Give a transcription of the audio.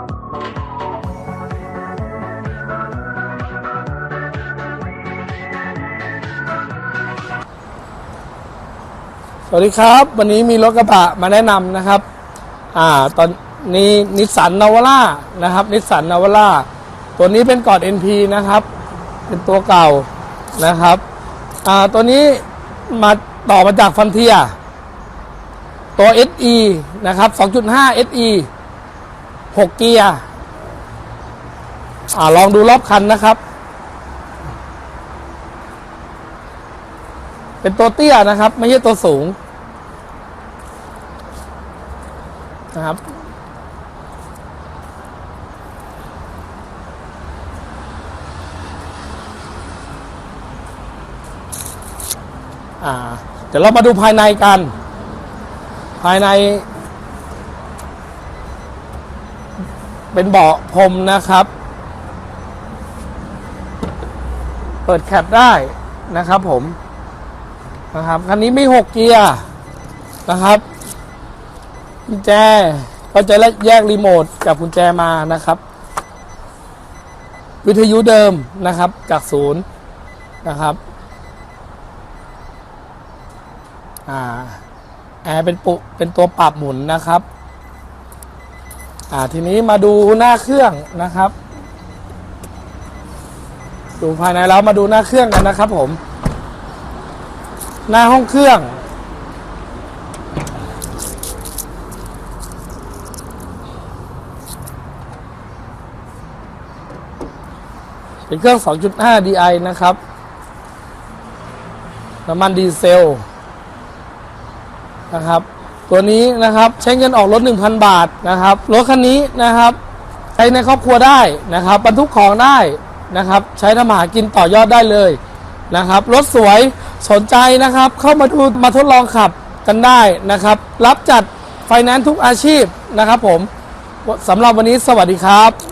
สวัสดีครับ วันนี้มีรถกระบะมาแนะนำนะครับ อ่าตอนนี้นิสสันนาวาร่านะครับนิสสันนาวาร่าตัวนี้เป็นกอด NP นะครับ เป็นตัวเก่านะครับ อ่าตัวนี้มาต่อมาจากฟันเทียตัว SE นะครับ 2.5 SE 6เกียร์อ่าลองดูรอบคันนะครับ เป็นตัวเตี้ยนะครับ ไม่ใช่ตัวสูงนะครับเดี๋ยวเรามาดูภายในกัน ภายใน เป็นเบาะพรมนะครับ เปิดแคปได้นะครับผมนะครับคันนี้ไม่หกเกียร์นะครับกุญแจก็จะแยกรีโมทกับกุญแจมานะครับ วิทยุเดิมนะครับจากศูนย์นะครับอ่าแอร์เป็นปุเป็นตัวปรับหมุนนะครับ อ่าทีนี้มาดูหน้าเครื่องนะครับ ดูภายในแล้วมาดูหน้าเครื่องกันนะครับ ผม หน้าห้องเครื่อง เป็นเครื่อง 2.5 DI นะครับน้ำมันดีเซลนะครับ ตัวนี้นะครับใช้เงินออกรถ 1,000 บาทนะครับรถคันนี้นะครับใช้ในครอบครัวได้นะครับบรรทุกของได้นะครับใช้ทำหากินต่อยอดได้เลยนะครับรถสวยสนใจนะครับเข้ามาดูมาทดลองขับกันได้นะครับ รับจัดไฟแนนซ์ทุกอาชีพนะครับผมสำหรับวันนี้สวัสดีครับ